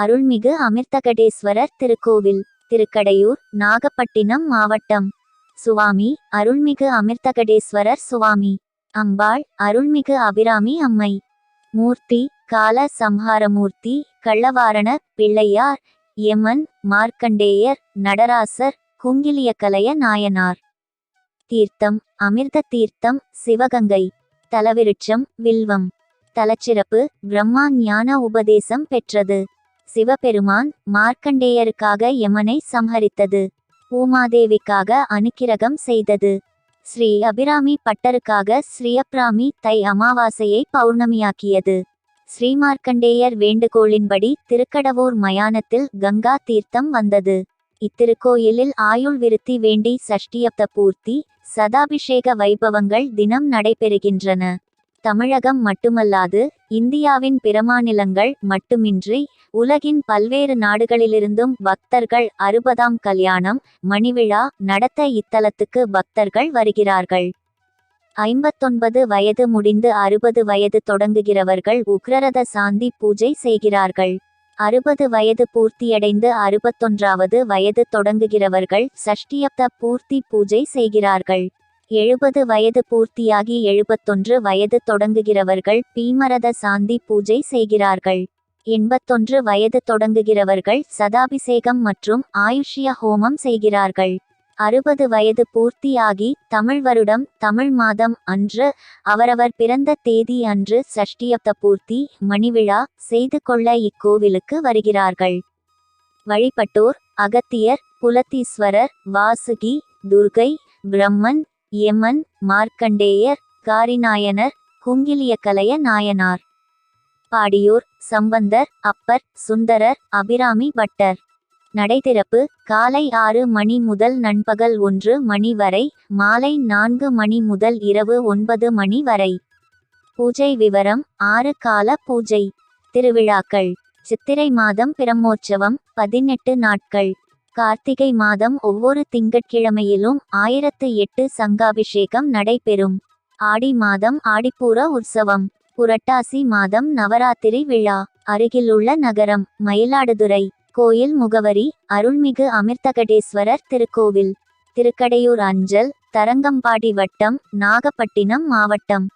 அருள்மிகு அமிர்தகடேஸ்வரர் திருக்கோவில் திருக்கடையூர் நாகப்பட்டினம் மாவட்டம். சுவாமி அருள்மிகு அமிர்தகடேஸ்வரர் சுவாமி. அம்பாள் அருள்மிகு அபிராமி அம்மை. மூர்த்தி கால சம்ஹாரமூர்த்தி கள்ளவாரண பிள்ளையார் யமன் மார்க்கண்டேயர் நடராசர் குங்கிலியக்கலைய நாயனார். தீர்த்தம் அமிர்த தீர்த்தம் சிவகங்கை. தலவிருட்சம் வில்வம். தலச்சிறப்பு பிரம்மா ஞான உபதேசம் பெற்றது. சிவபெருமான் மார்க்கண்டேயருக்காக யமனை சம்ஹரித்தது. பூமாதேவிக்காக அனுக்கிரகம் செய்தது. ஸ்ரீ அபிராமி பட்டருக்காக ஸ்ரீயப்ராமி தை அமாவாசையை பௌர்ணமியாக்கியது. ஸ்ரீமார்க்கண்டேயர் வேண்டுகோளின்படி திருக்கடவூர் மயானத்தில் கங்கா தீர்த்தம் வந்தது. இத்திருக்கோயிலில் ஆயுள் விருத்தி வேண்டி சஷ்டியப்த பூர்த்தி சதாபிஷேக வைபவங்கள் தினம் நடைபெறுகின்றன. தமிழகம் மட்டுமல்லாது இந்தியாவின் பிற மாநிலங்கள் மட்டுமின்றி உலகின் பல்வேறு நாடுகளிலிருந்தும் பக்தர்கள் அறுபதாம் கல்யாணம் மணிவிழா நடத்த இத்தலத்துக்கு பக்தர்கள் வருகிறார்கள். ஐம்பத்தொன்பது வயது முடிந்து அறுபது வயது தொடங்குகிறவர்கள் உக்ரரத சாந்தி பூஜை செய்கிறார்கள். அறுபது வயது பூர்த்தியடைந்து அறுபத்தொன்றாவது வயது தொடங்குகிறவர்கள் சஷ்டியப்த பூர்த்தி பூஜை செய்கிறார்கள். எழுபது வயது பூர்த்தியாகி எழுபத்தொன்று வயது தொடங்குகிறவர்கள் பீமரத சாந்தி பூஜை செய்கிறார்கள். எண்பத்தொன்று வயது தொடங்குகிறவர்கள் சதாபிஷேகம் மற்றும் ஆயுஷ்ய ஹோமம் செய்கிறார்கள். அறுபது வயது பூர்த்தியாகி தமிழ் வருடம் தமிழ் மாதம் அன்று அவரவர் பிறந்த தேதி அன்று சஷ்டியப்த பூர்த்தி மணிவிழா செய்து கொள்ள இக்கோவிலுக்கு வருகிறார்கள். வழிபட்டோர் அகத்தியர் புலத்தீஸ்வரர் வாசுகி துர்கை பிரம்மன் யமன் மார்க்கண்டேயர் காரிநாயனர் குங்கிலியக்கலைய நாயனார். பாடியோர் சம்பந்தர் அப்பர் சுந்தரர் அபிராமி பட்டர். நடைதிறப்பு காலை ஆறு மணி முதல் நண்பகல் ஒன்று மணி வரை மாலை நான்கு மணி முதல் இரவு ஒன்பது மணி வரை. பூஜை விவரம் ஆறு கால பூஜை. திருவிழாக்கள் சித்திரை மாதம் பிரம்மோற்சவம் பதினெட்டு நாட்கள். கார்த்திகை மாதம் ஒவ்வொரு திங்கட்கிழமையிலும் ஆயிரத்து எட்டு சங்காபிஷேகம் நடைபெறும். ஆடி மாதம் ஆடிப்பூர உற்சவம். புரட்டாசி மாதம் நவராத்திரி விழா. அருகிலுள்ள நகரம் மயிலாடுதுறை. கோயில் முகவரி அருள்மிகு அமிர்தகடேஸ்வரர் திருக்கோவில். திருக்கடையூர் அஞ்சல் தரங்கம்பாடி வட்டம் நாகப்பட்டினம் மாவட்டம்.